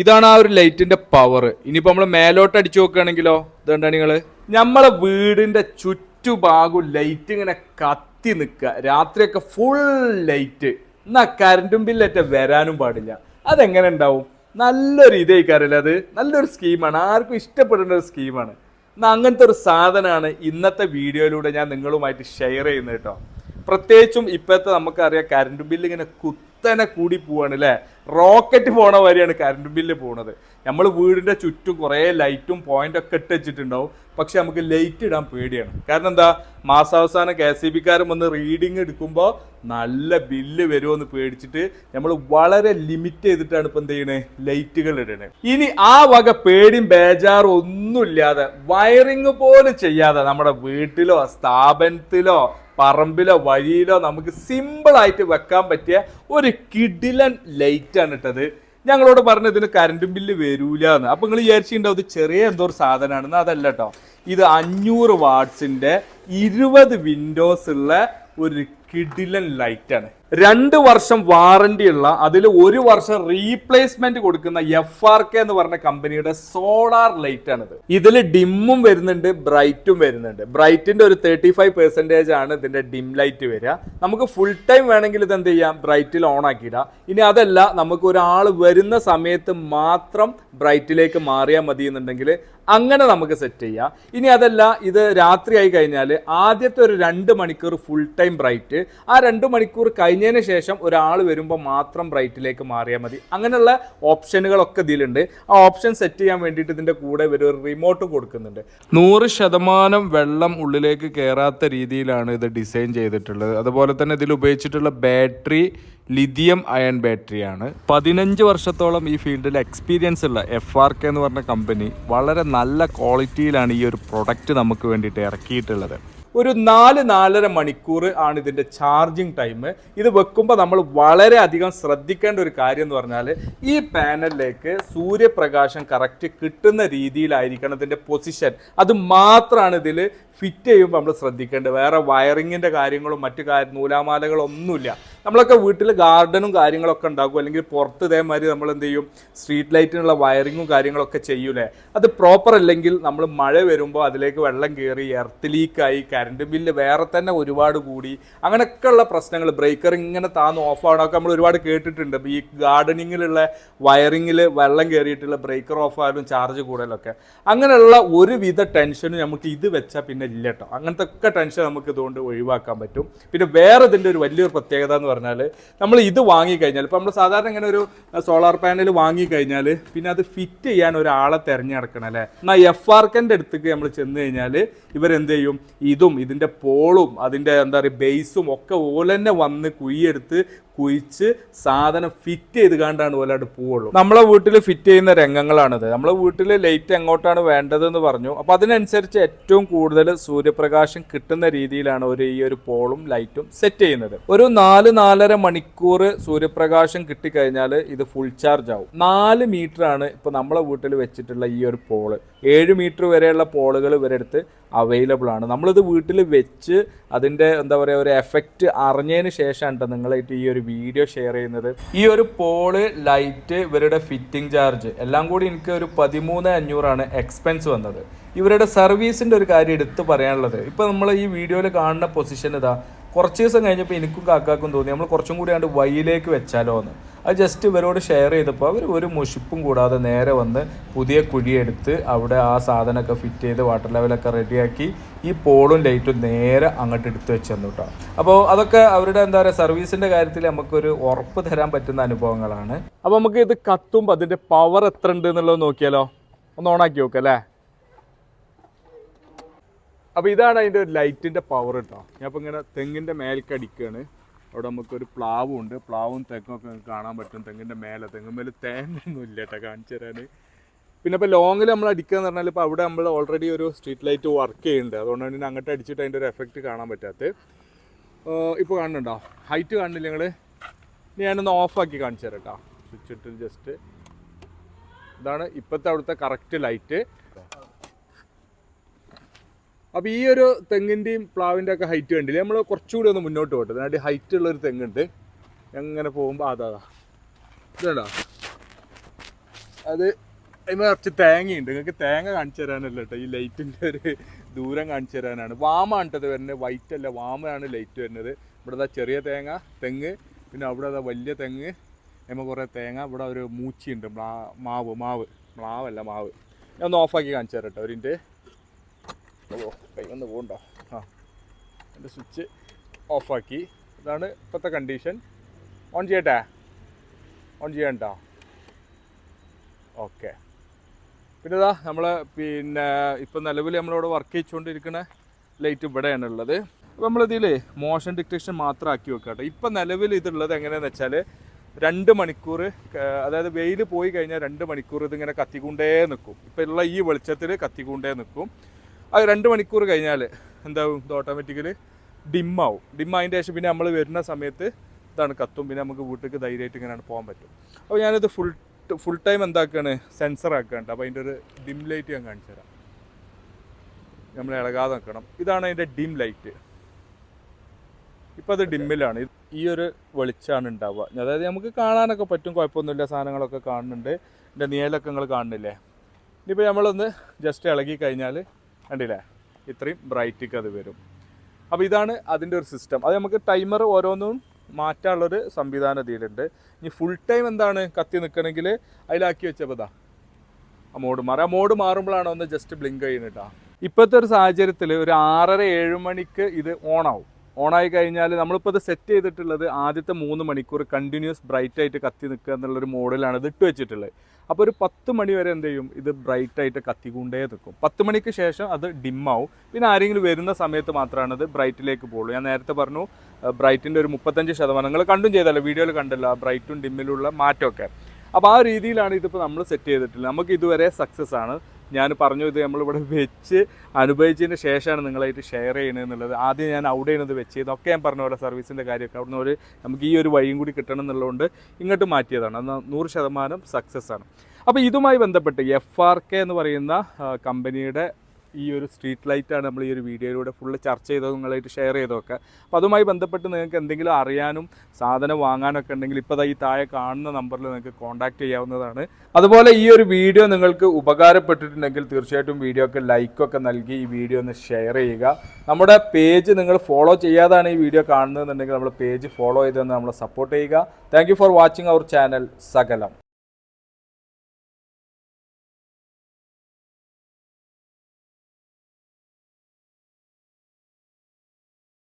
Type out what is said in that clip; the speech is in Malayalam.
ഇതാണ് ആ ഒരു ലൈറ്റിന്റെ പവർ ഇനിയിപ്പോ നമ്മൾ മേലോട്ട് അടിച്ചു നോക്കുകയാണെങ്കിലോ ഇതുണ്ടാ നിങ്ങൾ? നമ്മളെ വീടിന്റെ ചുറ്റുഭാഗം ലൈറ്റ് ഇങ്ങനെ കത്തി നിൽക്കുക. രാത്രിയൊക്കെ ഫുൾ ലൈറ്റ് എന്നാ കറണ്ടും ബില്ലറ്റ വരാനും പാടില്ല. അതെങ്ങനെ ഉണ്ടാവും? നല്ലൊരു ഇതേക്കാരല്ലേ അത്? നല്ലൊരു സ്കീമാണ് ആർക്കും ഇഷ്ടപ്പെടേണ്ട ഒരു സ്കീമാണ് എന്നാ അങ്ങനത്തെ ഒരു സാധനമാണ് ഇന്നത്തെ വീഡിയോയിലൂടെ ഞാൻ നിങ്ങളുമായിട്ട് ഷെയർ ചെയ്യുന്നത് കേട്ടോ. പ്രത്യേകിച്ചും ഇപ്പോഴത്തെ നമുക്കറിയാം കറണ്ട് ബില്ല് ഇങ്ങനെ കുത്തനെ കൂടി പോവാണ് അല്ലേ റോക്കറ്റ് പോണ വരെയാണ് കറണ്ട് ബില്ല് പോണത്. നമ്മൾ വീടിന്റെ ചുറ്റും കുറേ ലൈറ്റും പോയിന്റ് ഒക്കെ ഇട്ട് വെച്ചിട്ടുണ്ടാവും. പക്ഷെ നമുക്ക് ലൈറ്റ് ഇടാൻ പേടിയാണ്. കാരണം എന്താ? മാസാവസാനം കെ എസ് ബിക്കാരൻ വന്ന് റീഡിങ് എടുക്കുമ്പോൾ നല്ല ബില്ല് വരുമെന്ന് പേടിച്ചിട്ട് നമ്മൾ വളരെ ലിമിറ്റ് ചെയ്തിട്ടാണ് ഇപ്പം എന്ത് ചെയ്യണേ? ലൈറ്റുകൾ ഇടണേ. ഇനി ആ വക പേടിയും ബേജാറും ഒന്നുമില്ലാതെ വയറിങ് പോലും ചെയ്യാതെ നമ്മുടെ വീട്ടിലോ സ്ഥാപനത്തിലോ പറമ്പിലോ വഴിയിലോ നമുക്ക് സിമ്പിളായിട്ട് വെക്കാൻ പറ്റിയ ഒരു കിഡിലൻ ലൈറ്റാണ് ഇട്ടത് ഞങ്ങളോട് പറഞ്ഞു ഇതിന് കറണ്ട് ബില്ല് വരൂല എന്ന് അപ്പൊ നിങ്ങൾ വിചാരിച്ചിട്ടുണ്ടാവും ഇത് ചെറിയ എന്തോ ഒരു സാധനമാണെന്ന് അതല്ല കേട്ടോ. ഇത് അഞ്ഞൂറ് വാട്സിന്റെ ഇരുപത് വിൻഡോസ് ഉള്ള ഒരു കിഡിലൻ ലൈറ്റാണ് രണ്ട് വർഷം വാറണ്ടി ഉള്ള അതിൽ ഒരു വർഷം റീപ്ലേസ്മെന്റ് കൊടുക്കുന്ന എഫ് ആർ കെ എന്ന് പറഞ്ഞ കമ്പനിയുടെ സോളാർ ലൈറ്റ് ആണിത്. ഇതിൽ ഡിമ്മും വരുന്നുണ്ട് ബ്രൈറ്റും വരുന്നുണ്ട്. ബ്രൈറ്റിന്റെ ഒരു തേർട്ടി ഫൈവ് പെർസെന്റേജ് ആണ് ഇതിന്റെ ഡിം ലൈറ്റ് വരിക. നമുക്ക് ഫുൾ ടൈം വേണമെങ്കിൽ ഇത് എന്ത് ചെയ്യാം? ബ്രൈറ്റിൽ ഓൺ ആക്കിയിടാം. ഇനി അതല്ല നമുക്ക് ഒരാൾ വരുന്ന സമയത്ത് മാത്രം ബ്രൈറ്റിലേക്ക് മാറിയാൽ മതി എന്നുണ്ടെങ്കിൽ അങ്ങനെ നമുക്ക് സെറ്റ് ചെയ്യാം. ഇനി അതല്ല ഇത് രാത്രിയായി കഴിഞ്ഞാൽ ആദ്യത്തെ ഒരു രണ്ട് മണിക്കൂർ ഫുൾ ടൈം ബ്രൈറ്റ് ആ രണ്ട് മണിക്കൂർ കഴിഞ്ഞതിന് ശേഷം ഒരാൾ വരുമ്പോൾ മാത്രം ബ്രൈറ്റിലേക്ക് മാറിയാൽ മതി. അങ്ങനെയുള്ള ഓപ്ഷനുകളൊക്കെ ഇതിലുണ്ട്. ആ ഓപ്ഷൻ സെറ്റ് ചെയ്യാൻ വേണ്ടിയിട്ട് ഇതിന്റെ കൂടെ ഒരു റിമോട്ട് കൊടുക്കുന്നുണ്ട്. നൂറ് ശതമാനം വെള്ളം ഉള്ളിലേക്ക് കയറാത്ത രീതിയിലാണ് ഇത് ഡിസൈൻ ചെയ്തിട്ടുള്ളത്. അതുപോലെ തന്നെ ഇതിൽ ഉപയോഗിച്ചിട്ടുള്ള ബാറ്ററി ലിഥിയം അയൺ ബാറ്ററിയാണ് പതിനഞ്ച് വർഷത്തോളം ഈ ഫീൽഡിൽ എക്സ്പീരിയൻസ് ഉള്ള എഫ് ആർ കെ എന്ന് പറഞ്ഞ കമ്പനി വളരെ നല്ല ക്വാളിറ്റിയിലാണ് ഈ ഒരു പ്രൊഡക്റ്റ് നമുക്ക് വേണ്ടിയിട്ട് ഇറക്കിയിട്ടുള്ളത്. ഒരു നാല് നാലര മണിക്കൂർ ആണ് ഇതിന്റെ ചാർജിങ് ടൈം. ഇത് വെക്കുമ്പോൾ നമ്മൾ വളരെ അധികം ശ്രദ്ധിക്കേണ്ട ഒരു കാര്യം എന്ന് പറഞ്ഞാൽ ഈ പാനലിലേക്ക് സൂര്യപ്രകാശം കറക്റ്റ് കിട്ടുന്ന രീതിയിലായിരിക്കണം ഇതിന്റെ പൊസിഷൻ. അത് മാത്രമാണ് ഇതിൽ ഫിറ്റ് ചെയ്യുമ്പോൾ നമ്മൾ ശ്രദ്ധിക്കേണ്ടത്. വേറെ വയറിങ്ങിന്റെ കാര്യങ്ങളും മറ്റു കാര്യ നൂലാമാലകളും ഒന്നുമില്ല നമ്മളൊക്കെ വീട്ടിൽ ഗാർഡനും കാര്യങ്ങളൊക്കെ ഉണ്ടാക്കും. അല്ലെങ്കിൽ പുറത്ത് ഇതേമാതിരി നമ്മൾ എന്ത് ചെയ്യും? സ്ട്രീറ്റ് ലൈറ്റിനുള്ള വയറിങ്ങും കാര്യങ്ങളൊക്കെ ചെയ്യൂലേ? അത് പ്രോപ്പർ അല്ലെങ്കിൽ നമ്മൾ മഴ വരുമ്പോൾ അതിലേക്ക് വെള്ളം കയറി എർത്ത് ലീക്കായി കറണ്ട് ബില്ല് വേറെ തന്നെ ഒരുപാട് കൂടി അങ്ങനെയൊക്കെയുള്ള പ്രശ്നങ്ങൾ ബ്രേക്കർ ഇങ്ങനെ താന്ന് ഓഫ് ആവണമൊക്കെ നമ്മൾ ഒരുപാട് കേട്ടിട്ടുണ്ട്. ഈ ഗാർഡനിങ്ങിലുള്ള വയറിങ്ങിൽ വെള്ളം കയറിയിട്ടുള്ള ബ്രേക്കർ ഓഫ് ആയാലും ചാർജ് കൂടുതലൊക്കെ. അങ്ങനെയുള്ള ഒരുവിധ ടെൻഷനും നമുക്ക് ഇത് വെച്ചാൽ പിന്നെ ഇല്ലട്ടോ അങ്ങനത്തെ ഒക്കെ ടെൻഷൻ നമുക്ക് ഇതുകൊണ്ട് ഒഴിവാക്കാൻ പറ്റും. പിന്നെ വേറെ ഇതിന്റെ ഒരു വലിയൊരു പ്രത്യേകത എന്ന് പറഞ്ഞാൽ നമ്മൾ ഇത് വാങ്ങിക്കഴിഞ്ഞാൽ ഇപ്പോൾ നമ്മൾ സാധാരണ ഇങ്ങനെ ഒരു സോളാർ പാനൽ വാങ്ങിക്കഴിഞ്ഞാൽ പിന്നെ അത് ഫിറ്റ് ചെയ്യാൻ ഒരാളെ തിരഞ്ഞെടുക്കണം അല്ലേ? എന്നാൽ എഫ് ആർക്കന്റെ അടുത്തേക്ക് നമ്മൾ ചെന്ന് കഴിഞ്ഞാൽ ഇവരെന്ത് ചെയ്യും? ഇതും ഇതിന്റെ പോളും അതിന്റെ എന്താ പറയുക ബേസും ഒക്കെ ഓലെന്നെ വന്ന് കുയ്യെടുത്ത് കുഴിച്ച് സാധനം ഫിറ്റ് ചെയ്ത് കണ്ടാണ് പോലാണ്ട് പോവുള്ളൂ. നമ്മളെ വീട്ടിൽ ഫിറ്റ് ചെയ്യുന്ന രംഗങ്ങളാണിത്. നമ്മളെ വീട്ടിൽ ലൈറ്റ് എങ്ങോട്ടാണ് വേണ്ടതെന്ന് പറഞ്ഞു. അപ്പോൾ അതിനനുസരിച്ച് ഏറ്റവും കൂടുതൽ സൂര്യപ്രകാശം കിട്ടുന്ന രീതിയിലാണ് ഒരു ഈ ഒരു പോളും ലൈറ്റും സെറ്റ് ചെയ്യുന്നത്. ഒരു നാല് നാലര മണിക്കൂർ സൂര്യപ്രകാശം കിട്ടിക്കഴിഞ്ഞാൽ ഇത് ഫുൾ ചാർജ് ആവും. നാല് ആണ് ഇപ്പോൾ നമ്മളെ വീട്ടിൽ വെച്ചിട്ടുള്ള ഈ ഒരു പോൾ. ഏഴ് മീറ്റർ വരെയുള്ള പോളുകൾ ഇവരെടുത്ത് അവൈലബിൾ ആണ്. നമ്മളിത് വീട്ടിൽ വെച്ച് അതിന്റെ എന്താ പറയുക ഒരു എഫക്റ്റ് അറിഞ്ഞതിന് ശേഷമാണ് കേട്ടോ നിങ്ങളായിട്ട് ഈ ഒരു വീഡിയോ ഷെയർ ചെയ്യുന്നത്. ഈ ഒരു പോൾ ലൈറ്റ് ഇവരുടെ ഫിറ്റിംഗ് ചാർജ് എല്ലാം കൂടി എനിക്ക് ഒരു പതിമൂന്ന് അഞ്ഞൂറാണ് എക്സ്പെൻസ് വന്നത്. ഇവരുടെ സർവീസിന്റെ ഒരു കാര്യം എടുത്തു പറയാനുള്ളത്. ഇപ്പോൾ നമ്മൾ ഈ വീഡിയോയിൽ കാണുന്ന പൊസിഷൻ ഇതാ. കുറച്ച് ദിവസം കഴിഞ്ഞപ്പോൾ എനിക്കും കാക്കാക്കും തോന്നി. നമ്മൾ കുറച്ചും കൂടി ആണ്ട് വൈയിലേക്ക് വെച്ചാലോ എന്ന് അത് ജസ്റ്റ് ഇവരോട് ഷെയർ ചെയ്തപ്പോൾ അവർ ഒരു മുഷിപ്പും കൂടാതെ നേരെ വന്ന് പുതിയ കുഴിയെടുത്ത് അവിടെ ആ സാധനമൊക്കെ ഫിറ്റ് ചെയ്ത് വാട്ടർ ലെവലൊക്കെ റെഡിയാക്കി ഈ പോളും ലൈറ്റും നേരെ അങ്ങോട്ട് എടുത്ത് വെച്ച് തന്നു കേട്ടോ അപ്പോൾ അതൊക്കെ അവരുടെ എന്താ പറയുക സർവീസിന്റെ കാര്യത്തിൽ നമുക്കൊരു ഉറപ്പ് തരാൻ പറ്റുന്ന അനുഭവങ്ങളാണ്. അപ്പോൾ നമുക്ക് ഇത് കത്തുമ്പോൾ അതിന്റെ പവർ എത്ര ഉണ്ട് എന്നുള്ളത് നോക്കിയാലോ? ഒന്ന് ഓണാക്കി നോക്കല്ലേ അപ്പോൾ ഇതാണ് അതിന്റെ ലൈറ്റിന്റെ പവർ കേട്ടോ ഞാൻ ഇപ്പോൾ ഇങ്ങനെ തെങ്ങിന്റെ മേലേക്ക് അടിക്കുകയാണ്. അവിടെ നമുക്കൊരു പ്ലാവും ഉണ്ട് പ്ലാവും തെങ്ങും ഒക്കെ കാണാൻ പറ്റും. തെങ്ങിന്റെ മേലെ. തെങ്ങുമേൽ തേങ്ങൊന്നും ഇല്ല കേട്ടോ കാണിച്ചു തരാൻ പിന്നെ ഇപ്പോൾ ലോങ്ങിൽ നമ്മൾ അടിക്കുക എന്ന് പറഞ്ഞാൽ ഇപ്പോൾ അവിടെ നമ്മൾ ഓൾറെഡി ഒരു സ്ട്രീറ്റ് ലൈറ്റ് വർക്ക് ചെയ്യുന്നുണ്ട്. അതുകൊണ്ട് പിന്നെ അങ്ങോട്ട് അടിച്ചിട്ട് അതിന്റെ ഒരു എഫക്റ്റ് കാണാൻ പറ്റാത്തത് ഇപ്പോൾ കാണുന്നുണ്ടോ? ഹൈറ്റ് കാണുന്നില്ല നിങ്ങൾ ഞാനൊന്ന് ഓഫാക്കി കാണിച്ചു തരാം കേട്ടോ സ്വിച്ച് ഇട്ട് ജസ്റ്റ് ഇതാണ് ഇപ്പോഴത്തെ അവിടുത്തെ കറക്റ്റ് ലൈറ്റ് അപ്പോൾ ഈ ഒരു തെങ്ങിന്റെയും പ്ലാവിന്റെ ഒക്കെ ഹൈറ്റ് കണ്ടില്ലേ? നമ്മൾ കുറച്ചുകൂടി ഒന്ന് മുന്നോട്ട് പോട്ടെ. അതിനായിട്ട് ഹൈറ്റ് ഉള്ള ഒരു തെങ്ങുണ്ട്. എങ്ങനെ പോകുമ്പോൾ അതാ ഇതാ അത് അതിന് കുറച്ച് തേങ്ങയുണ്ട്. നിങ്ങൾക്ക് തേങ്ങ കാണിച്ചു തരാനല്ല കേട്ടോ. ഈ ലൈറ്റിന്റെ ഒരു ദൂരം കാണിച്ചു തരാനാണ്. വാമാണ് കേട്ടത് വരുന്നത്. വൈറ്റ് അല്ല വാമാണ് ലൈറ്റ് വരുന്നത്. ഇവിടെ അതാ ചെറിയ തേങ്ങ തെങ്ങ്. പിന്നെ അവിടെ അതാ വലിയ തെങ്ങ്. അതിന് കുറേ തേങ്ങ. ഇവിടെ ഒരു മൂച്ചിയുണ്ട്. മാവ് മാവ്. മാവല്ല മാവ്. ഞാൻ ഒന്ന് ഓഫാക്കി കാണിച്ചു തരാം കേട്ടോ. ഒരിന്റെ. ഓ കൈ വന്ന് പോകണ്ടോ ആ എന്റെ സ്വിച്ച് ഓഫാക്കി. ഇതാണ് ഇപ്പോഴത്തെ കണ്ടീഷൻ ഓൺ ചെയ്യട്ടെ? ഓൺ ചെയ്യണ്ടോ? ഓക്കെ പിന്നെ ഇതാ നമ്മൾ പിന്നെ ഇപ്പം നിലവിൽ നമ്മളിവിടെ വർക്ക് ചെയ്തുകൊണ്ടിരിക്കുന്ന ലൈറ്റ് ഇവിടെയാണ് ഉള്ളത് അപ്പോൾ നമ്മളിതിൽ മോഷൻ ഡിറ്റക്ഷൻ മാത്രം ആക്കി വെക്കുക കേട്ടോ ഇപ്പം നിലവിൽ ഇതുള്ളത് എങ്ങനെയാണെന്ന് വെച്ചാൽ രണ്ട് മണിക്കൂർ അതായത് വെയിൽ പോയി കഴിഞ്ഞാൽ രണ്ട് മണിക്കൂർ ഇതിങ്ങനെ കത്തിക്കൊണ്ടേ നിൽക്കും ഇപ്പം ഉള്ള ഈ വെളിച്ചത്തിൽ കത്തിക്കൊണ്ടേ നിൽക്കും അത് രണ്ട് മണിക്കൂർ കഴിഞ്ഞാൽ എന്താവും? ഇത് ഓട്ടോമാറ്റിക്കലി ഡിമ്മാവും. ഡിമ്മായതിന്റെ ശേഷം പിന്നെ നമ്മൾ വരുന്ന സമയത്ത് ഇതാണ് കത്തും. പിന്നെ നമുക്ക് വീട്ടിലേക്ക് ധൈര്യമായിട്ട് ഇങ്ങനെയാണ് പോകാൻ പറ്റും. അപ്പോൾ ഞാനിത് ഫുൾ ഫുൾ ടൈം എന്താക്കുകയാണ് സെൻസർ ആക്കുകയാണ് അപ്പോൾ അതിന്റെ ഒരു ഡിം ലൈറ്റ് ഞാൻ കാണിച്ചു തരാം. നമ്മൾ ഇളകാതെ നിൽക്കണം. ഇതാണ് അതിന്റെ ഡിം ലൈറ്റ് ഇപ്പോൾ അത് ഡിമ്മിലാണ്. ഈ ഒരു വെളിച്ചമാണ് ഉണ്ടാവുക. അതായത് നമുക്ക് കാണാനൊക്കെ പറ്റും. കുഴപ്പമൊന്നുമില്ല. സാധനങ്ങളൊക്കെ കാണുന്നുണ്ട്. എന്റെ നീലൊക്കെ നിങ്ങൾ കാണുന്നില്ലേ? ഇനിയിപ്പോൾ നമ്മളൊന്ന് ജസ്റ്റ് ഇളകി കഴിഞ്ഞാൽ കണ്ടില്ലേ? ഇത്രയും ബ്രൈറ്റിക്ക് അത് വരും. അപ്പോൾ ഇതാണ് അതിന്റെ ഒരു സിസ്റ്റം അത് നമുക്ക് ടൈമർ ഓരോന്നും മാറ്റാനുള്ളൊരു സംവിധാനം ഇതിലുണ്ട്. ഇനി ഫുൾ ടൈം എന്താണ് കത്തി നിൽക്കണമെങ്കിൽ അതിലാക്കി വെച്ചപ്പോൾ ഇതാ ആ മോഡ് മാറി. ആ മോഡ് മാറുമ്പോഴാണ് ഒന്ന് ജസ്റ്റ് ബ്ലിങ്ക് ചെയ്യുന്നിട്ടാ ഇപ്പോഴത്തെ ഒരു സാഹചര്യത്തിൽ ഒരു ആറര ഏഴ് മണിക്ക് ഇത് ഓണാവും ഓണായി കഴിഞ്ഞാൽ നമ്മളിപ്പോൾ ഇത് സെറ്റ് ചെയ്തിട്ടുള്ളത് ആദ്യത്തെ മൂന്ന് മണിക്കൂർ കണ്ടിന്യൂസ് ബ്രൈറ്റ് ആയിട്ട് കത്തി നിൽക്കുക എന്നുള്ളൊരു മോഡലാണ് ഇത് ഇട്ട് വെച്ചിട്ടുള്ളത്. അപ്പോൾ ഒരു പത്ത് മണി വരെ എന്ത് ചെയ്യും? ഇത് ബ്രൈറ്റ് ആയിട്ട് കത്തിക്കൊണ്ടേ നിൽക്കും. പത്ത് മണിക്ക് ശേഷം അത് ഡിമ്മാവും പിന്നെ ആരെങ്കിലും വരുന്ന സമയത്ത് മാത്രമാണ് ഇത് ബ്രൈറ്റിലേക്ക് പോകുള്ളൂ ഞാൻ നേരത്തെ പറഞ്ഞു ബ്രൈറ്റിന്റെ ഒരു മുപ്പത്തഞ്ച് ശതമാനം. നിങ്ങൾ കണ്ടും ചെയ്തല്ലോ വീഡിയോയിൽ കണ്ടല്ലോ ആ ബ്രൈറ്റും ഡിമ്മിലുള്ള മാറ്റമൊക്കെ. അപ്പോൾ ആ രീതിയിലാണ് ഇതിപ്പോൾ നമ്മൾ സെറ്റ് ചെയ്തിട്ടുള്ളത്. നമുക്ക് ഇതുവരെ സക്സസ് ആണ്. ഞാൻ പറഞ്ഞു ഇത് നമ്മളിവിടെ വെച്ച് അനുഭവിച്ചതിന് ശേഷമാണ് നിങ്ങളായിട്ട് ഷെയർ ചെയ്യണത് എന്നുള്ളത് ആദ്യം ഞാൻ അവിടെ ഇത് വെച്ച്. ഇതൊക്കെ ഞാൻ പറഞ്ഞ പോലെ സർവീസിന്റെ കാര്യമൊക്കെ അവിടുന്ന് ഒരു നമുക്ക് ഈ ഒരു വഴിയും കൂടി കിട്ടണം എന്നുള്ളതുകൊണ്ട് ഇങ്ങോട്ട് മാറ്റിയതാണ്. അത് നൂറ് ശതമാനം സക്സസ് ആണ്. അപ്പോൾ ഇതുമായി ബന്ധപ്പെട്ട് എഫ് ആർ കെ എന്ന് പറയുന്ന കമ്പനിയുടെ ഈ ഒരു സ്ട്രീറ്റ് ലൈറ്റാണ് നമ്മൾ ഈ ഒരു വീഡിയോയിലൂടെ ഫുള്ള് ചർച്ച ചെയ്തത് നിങ്ങളായിട്ട് ഷെയർ ചെയ്തതൊക്കെ. അപ്പോൾ അതുമായി ബന്ധപ്പെട്ട് നിങ്ങൾക്ക് എന്തെങ്കിലും അറിയാനും സാധനം വാങ്ങാനൊക്കെ ഉണ്ടെങ്കിൽ ഇപ്പോൾ ഈ താഴെ കാണുന്ന നമ്പറിൽ നിങ്ങൾക്ക് കോൺടാക്ട് ചെയ്യാവുന്നതാണ്. അതുപോലെ ഈ ഒരു വീഡിയോ നിങ്ങൾക്ക് ഉപകാരപ്പെട്ടിട്ടുണ്ടെങ്കിൽ തീർച്ചയായിട്ടും വീഡിയോക്ക് ലൈക്കൊക്കെ നൽകി ഈ വീഡിയോ ഒന്ന് ഷെയർ ചെയ്യുക. നമ്മുടെ പേജ് നിങ്ങൾ ഫോളോ ചെയ്യാതാണ് ഈ വീഡിയോ കാണുന്നതെന്നുണ്ടെങ്കിൽ നമ്മുടെ പേജ് ഫോളോ ചെയ്ത് നമ്മളെ സപ്പോർട്ട് ചെയ്യുക. Thank for watching our channel സകലം.